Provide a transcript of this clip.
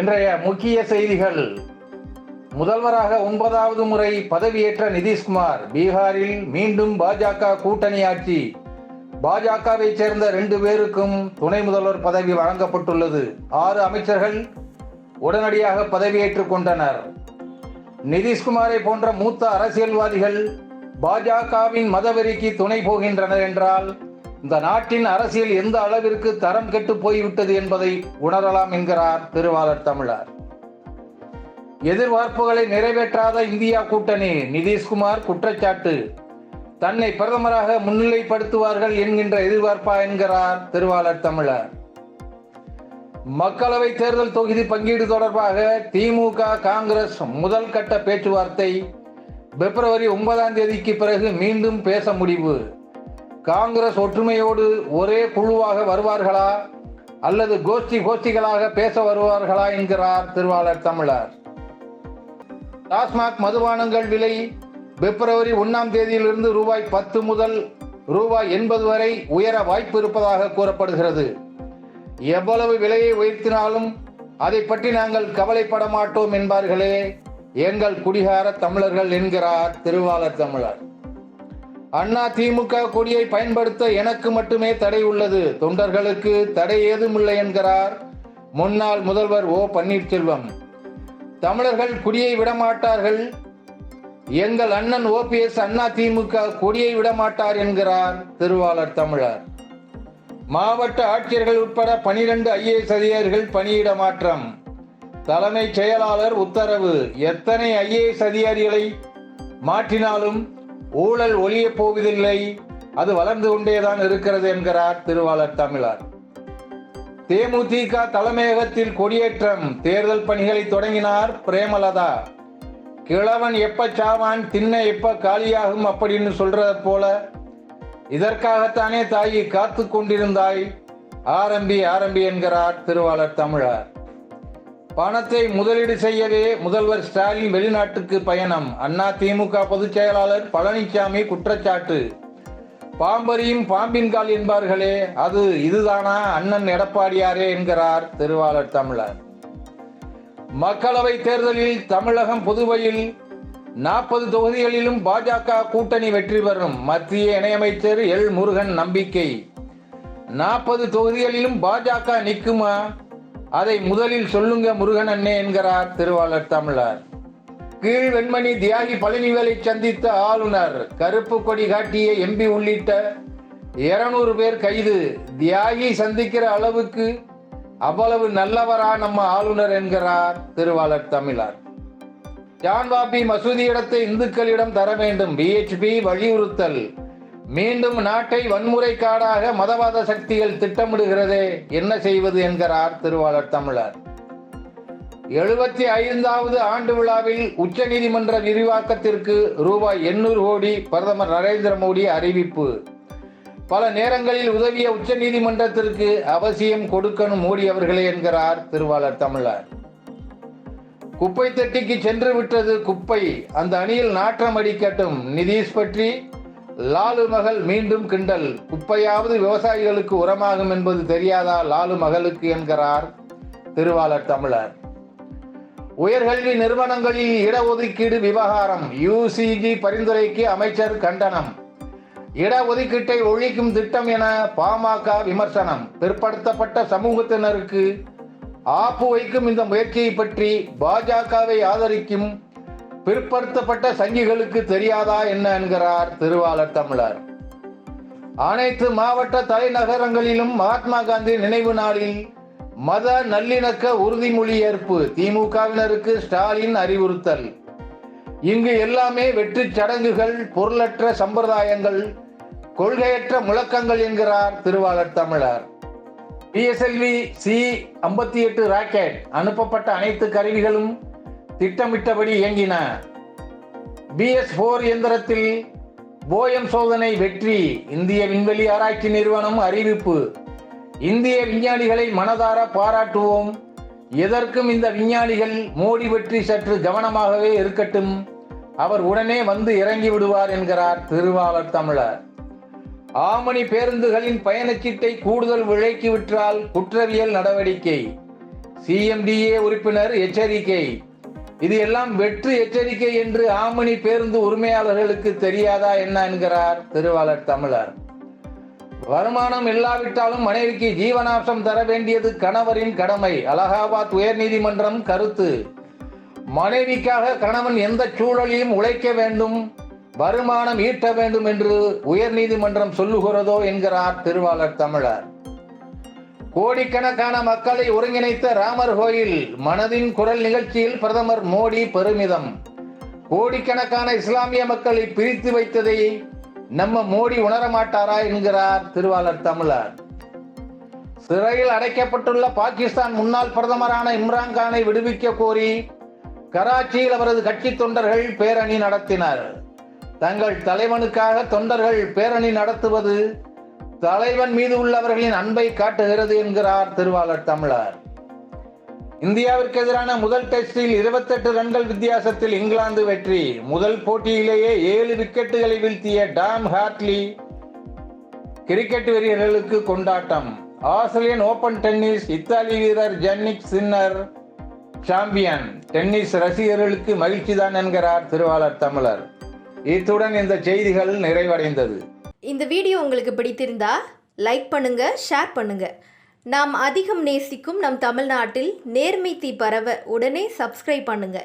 இன்றைய முக்கிய செய்திகள். முதல்வராக ஒன்பதாவது முறை பதவியேற்ற நிதிஷ்குமார் பீகாரில் மீண்டும் பாஜக கூட்டணி ஆட்சி. பாஜகவை சேர்ந்த ரெண்டு பேருக்கும் துணை முதல்வர் பதவி வழங்கப்பட்டுள்ளது. ஆறு அமைச்சர்கள் உடனடியாக பதவியேற்றுக் கொண்டனர். நிதிஷ்குமாரை போன்ற மூத்த அரசியல்வாதிகள் பாஜகவின் மதவெறிக்கு துணை போகின்றனர் என்றால் இந்த நாட்டின் அரசியல் எந்த அளவிற்கு தரம் கெட்டு போய்விட்டது என்பதை உணரலாம் என்கிறார் திருவாளர் தமிழர். எதிர்பார்ப்புகளை நிறைவேற்றாத இந்தியா கூட்டணி நிதிஷ்குமார் குற்றச்சாட்டு. தன்னை பிரதமராக முன்னிலைப்படுத்துவார்கள் என்கின்ற எதிர்பார்ப்பா என்கிறார் திருவாளர் தமிழர். மக்களவை தேர்தல் தொகுதி பங்கீடு தொடர்பாக திமுக காங்கிரஸ் முதல் கட்ட பேச்சுவார்த்தை பிப்ரவரி ஒன்பதாம் தேதிக்கு பிறகு மீண்டும் பேச முடிவு. காங்கிரஸ் ஒற்றுமையோடு ஒரே குழுவாக வருவார்களா? அல்லது கோஷ்டி கோஷ்டிகளாக பேச வருவார்களா என்கிறார் திருவாளர் தமிழர். டாஸ்மாக் மதுபானங்கள் விலை பிப்ரவரி ஒன்னாம் தேதியிலிருந்து ரூபாய் பத்து முதல் ரூபாய் எண்பது வரை உயர வாய்ப்பு இருப்பதாக கூறப்படுகிறது. எவ்வளவு விலையை உயர்த்தினாலும் அதை பற்றி நாங்கள் கவலைப்பட மாட்டோம் என்பார்களே எங்கள் குடிகார தமிழர்கள் என்கிறார் திருவாளர் தமிழர். அண்ணா திமுக கொடியை பயன்படுத்த எனக்கு மட்டுமே தடை உள்ளது. தொண்டர்களுக்கு தடை ஏதுமில்லை என்கிறார் முன்னாள் முதல்வர் ஓ பன்னீர்செல்வம். தமிழர்கள் குடியை விடமாட்டார்கள். எங்கள் அண்ணன் ஓபிஎஸ் அண்ணா திமுக கொடியை விடமாட்டார் என்கிறார் திருவாளர் தமிழர். மாவட்ட ஆட்சியர்கள் உட்பட பனிரெண்டு ஐஏஎஸ் அதிகாரிகள் பணியிட மாற்றம். தலைமைச் செயலாளர் உத்தரவு எத்தனை ஐஏஎஸ் அதிகாரிகளை மாற்றினாலும் ஊழல் ஒழியப் போவதில்லை. அது வளர்ந்து கொண்டேதான் இருக்கிறது என்கிறார் திருவாளர் தமிழர். தேமுதிக தலைமையகத்தில் கொடியேற்றம் தேர்தல் பணிகளை தொடங்கினார் பிரேமலதா. கிழவன் எப்ப சாவான் திண்ணை எப்ப காலியாகும் அப்படின்னு சொல்றது போல இதற்காகத்தானே தாயி காத்து கொண்டிருந்தாய். ஆரம்பி ஆரம்பி என்கிறார் திருவாளர் தமிழர். பணத்தை முதலீடு செய்யவே முதல்வர் ஸ்டாலின் வெளிநாட்டுக்கு பயணம். அண்ணா திமுக பொதுச் செயலாளர் பழனிசாமி குற்றச்சாட்டு. பாம்பரியும் பாம்பின் கால் என்பார்களே அது இதுதானா? அண்ணன் எடப்பாடியாரே என்கிறார் திருவாளர் தமிழர். மக்களவை தேர்தலில் தமிழகம் புதுவையில் நாற்பது தொகுதிகளிலும் பாஜக கூட்டணி வெற்றி பெறும். மத்திய இணையமைச்சர் எல் முருகன் நம்பிக்கை. நாற்பது தொகுதிகளிலும் பாஜக நிற்குமா? அதை முதலில் சொல்லுங்க முருகன் அண்ணே என்கிறார் திருவாளர் தமிழர். கீழ் வெண்மணி தியாகி பழனிவேலை சந்தித்த ஆளுநர் கருப்பு கொடி காட்டிய எம்பி உள்ளிட்ட இருநூறு பேர் கைது. தியாகி சந்திக்கிற அளவுக்கு அவ்வளவு நல்லவரா நம்ம ஆளுநர் என்கிறார் திருவாளர் தமிழர். ஜான்பாபி மசூதி இடத்தை இந்துக்களிடம் தர வேண்டும். பிஹெச்பி வலியுறுத்தல். மீண்டும் நாட்டை வன்முறை காடாக மதவாத சக்திகள் திட்டமிடுகிறதே என்ன செய்வது என்கிறார் திருவாளர் தமிழர். எழுபத்தி ஐந்தாவது ஆண்டு விழாவில் உச்சநீதிமன்ற விரிவாக்கத்திற்கு ரூபாய் எண்ணூறு கோடி பிரதமர் நரேந்திர மோடி அறிவிப்பு. பல நேரங்களில் உதவிய உச்சநீதிமன்றத்திற்கு அவசியம் கொடுக்கணும் மோடி அவர்களே என்கிறார் திருவாளர் தமிழர். குப்பை தட்டிக்கு சென்று விட்டது குப்பை. அந்த அணியில் நாற்றம் அடிக்கட்டும். நிதிஷ் பற்றி லாலு மகள் மீண்டும் கிண்டல். குப்பையாவது விவசாயிகளுக்கு உரமாகும் என்பது தெரியாதா லாலு மகளுக்கு என்கிறார் திருவாளர் தமிழர். உயர்கல்வி நிறுவனங்களில் இடஒதுக்கீடு விவகாரம். யூசிஜி பரிந்துரைக்கு அமைச்சர் கண்டனம். இடஒதுக்கீட்டை ஒழிக்கும் திட்டம் என பாமக விமர்சனம். பிற்படுத்தப்பட்ட சமூகத்தினருக்கு ஆப்பு வைக்கும் இந்த முயற்சியை பற்றி பாஜகவை ஆதரிக்கும் பிற்படுத்தப்பட்ட சங்கிகளுக்கு தெரியாதா என்ன என்கிறார் திருவாளர் தமிழர். அனைத்து மாவட்ட தலைநகரங்களிலும் மகாத்மா காந்தி நினைவு நாளில் மத நல்லிணக்க உறுதிமொழி ஏற்பு திமுகவினருக்கு ஸ்டாலின் அறிவுறுத்தல். இங்கு எல்லாமே வெற்றி சடங்குகள் பொருளற்ற சம்பிரதாயங்கள் கொள்கையற்ற முழக்கங்கள் என்கிறார் திருவாளர் தமிழர். பிஎஸ்எல்வி சி ஐம்பத்தி எட்டு ராக்கெட் அனுப்பப்பட்ட அனைத்து கருவிகளும் திட்டமிட்டபடி இயங்கின பிஎஸ் போர் இயந்திரத்தில் போயம் சோதனை வெற்றி இந்திய விண்வெளி ஆராய்ச்சி நிறுவனம் அறிவிப்பு. இந்திய விஞ்ஞானிகளை மனதார பாராட்டுவோம். எதற்கும் இந்த விஞ்ஞானிகள் மோடி பற்றி சற்று கவனமாகவே இருக்கட்டும். அவர் உடனே வந்து இறங்கி விடுவார் என்கிறார் திருவாளர் தமிழர். ஆமணி பேருந்துகளின் பயணச்சீட்டை கூடுதல் விலைக்கு விற்றால் குற்றவியல் நடவடிக்கை. சிஎம்டிஏ உறுப்பினர் எச்சரிக்கை. இது எல்லாம் வெற்று எச்சரிக்கை என்று ஆமணி பேருந்து உரிமையாளர்களுக்கு தெரியாதா என்ன என்கிறார் திருவாளர் தமிழர். வருமானம் இல்லாவிட்டாலும் மனைவிக்கு ஜீவனாம்சம் தர வேண்டியது கணவரின் கடமை. அலகாபாத் உயர்நீதிமன்றம் கருத்து. மனைவிக்காக கணவன் எந்த சூழலையும் உழைக்க வேண்டும் வருமானம் ஈட்ட வேண்டும் என்று உயர்நீதிமன்றம் சொல்லுகிறதோ என்கிறார் திருவாளர் தமிழர். கோடிக்கணக்கான மக்களை ஒருங்கிணைத்த ராமர் கோயில் மனதின் குரல் நிகழ்ச்சியில் பிரதமர் மோடி பெருமிதம். கோடிக்கணக்கான இஸ்லாமிய மக்களை பிரித்து வைத்ததை நம்ம மோடி உணரமாட்டாரா என்கிறார் திருவாளர் தமிழர். சிறையில் அடைக்கப்பட்டுள்ள பாகிஸ்தான் முன்னாள் பிரதமரான இம்ரான் கானை விடுவிக்க கோரி கராச்சியில் அவரது கட்சி தொண்டர்கள் பேரணி நடத்தினர். தங்கள் தலைவனுக்காக தொண்டர்கள் பேரணி நடத்துவது தலைவன் மீது உள்ளவர்களின் அன்பை காட்டுகிறது என்கிறார் திருவாளர் தமிழர். இந்தியாவிற்கு எதிரான முதல் டெஸ்டில் 28 ரன்கள் வித்தியாசத்தில் இங்கிலாந்து வெற்றி. முதல் போட்டியிலேயே ஏழு விக்கெட்டுகளை வீழ்த்திய டாம் ஹாட்லி கிரிக்கெட் வீரர்களுக்கு கொண்டாட்டம். ஆஸ்திரேலியன் ஓபன் டென்னிஸ் இத்தாலி வீரர் ஜன்னிக் சின்னர் சாம்பியன். டென்னிஸ் ரசிகர்களுக்கு மகிழ்ச்சிதான் என்கிறார் திருவாளர் தமிழர். இத்துடன் இந்த செய்திகள் நிறைவடைந்தது. இந்த வீடியோ உங்களுக்கு பிடித்திருந்தா லைக் பண்ணுங்க ஷேர் பண்ணுங்க. நாம் அதிகம் நேசிக்கும் நம் தமிழ்நாட்டில் நேர்மை தீ பரவ உடனே சப்ஸ்கிரைப் பண்ணுங்க.